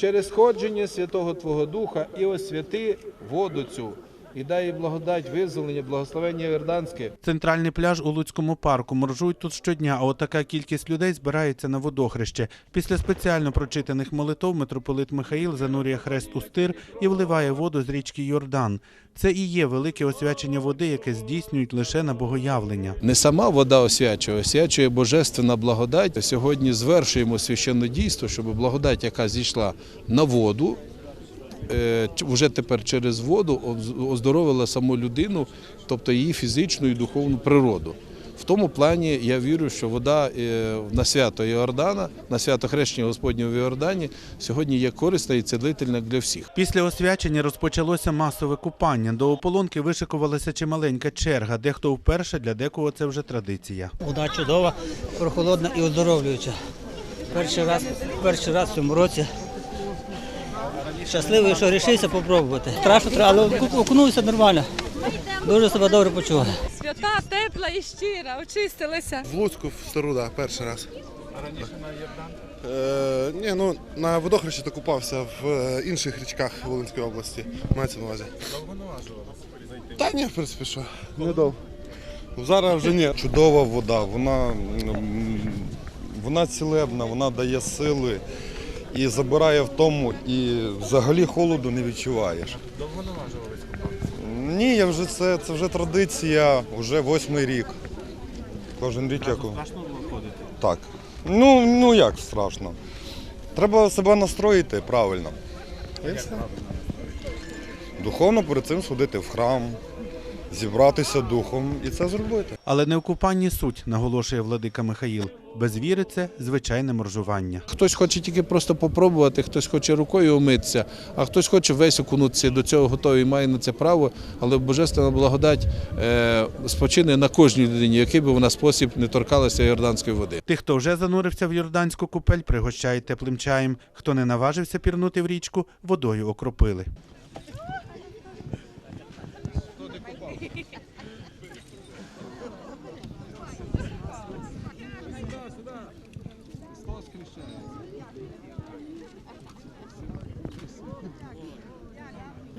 через сходження Святого Твого Духа і освяти воду цю, і дай їй благодать, визволення, благословення Йорданське. Центральний пляж у Луцькому парку моржують тут щодня, а отака кількість людей збирається на водохреще. Після спеціально прочитаних молитов митрополит Михаїл занурює хрест у стир і вливає воду з річки Йордан. Це і є велике освячення води, яке здійснюють лише на богоявлення. Не сама вода освячує, освячує божественна благодать. Сьогодні звершуємо священне дійство, щоб благодать, яка зійшла на воду, вже тепер через воду оз- оздоровила саму людину, тобто її фізичну і духовну природу. В тому плані я вірю, що вода е, на свято Йордана, на свято хрещення Господнього в Йордані сьогодні є корисна і цілительна для всіх. Після освячення розпочалося масове купання. До ополонки вишикувалася чималенька черга. Дехто вперше, для декого це вже традиція. Вода чудова, прохолодна і оздоровлююча. Перший раз, перший раз в цьому році. Щасливий, що вирішився спробувати. Страшно треба, але окунувся нормально. Дуже себе добре почуваю. Свята, тепла і щира, очистилися. В Луцьку в стару, да, перший раз. А раніше на Єрдан? Е, ні, ну на водохрещі то купався в е, інших річках Волинської області. Мається на увазі. Довго наважувалося Та ні, в принципі, що. Недовго. Зараз вже ні. Чудова вода, вона, вона цілебна, вона дає сили і забирає в тому, і взагалі холоду не відчуваєш. Довго наважувались Ні, я вже це, це вже традиція, вже восьмий рік. Кожен рік як. Страшно виходити? Так. Ну, ну як страшно. Треба себе настроїти правильно. І все. Духовно перед цим сходити в храм, зібратися духом і це зробити. Але не в купанні суть, наголошує владика Михаїл. Без віри це звичайне моржування. Хтось хоче тільки просто попробувати, хтось хоче рукою умитися, а хтось хоче весь окунутися до цього готовий, має на це право, але божественна благодать е, спочине на кожній людині, який би вона спосіб не торкалася йорданської води. Тих, хто вже занурився в Йорданську купель, пригощають теплим чаєм. Хто не наважився пірнути в річку, водою окропили.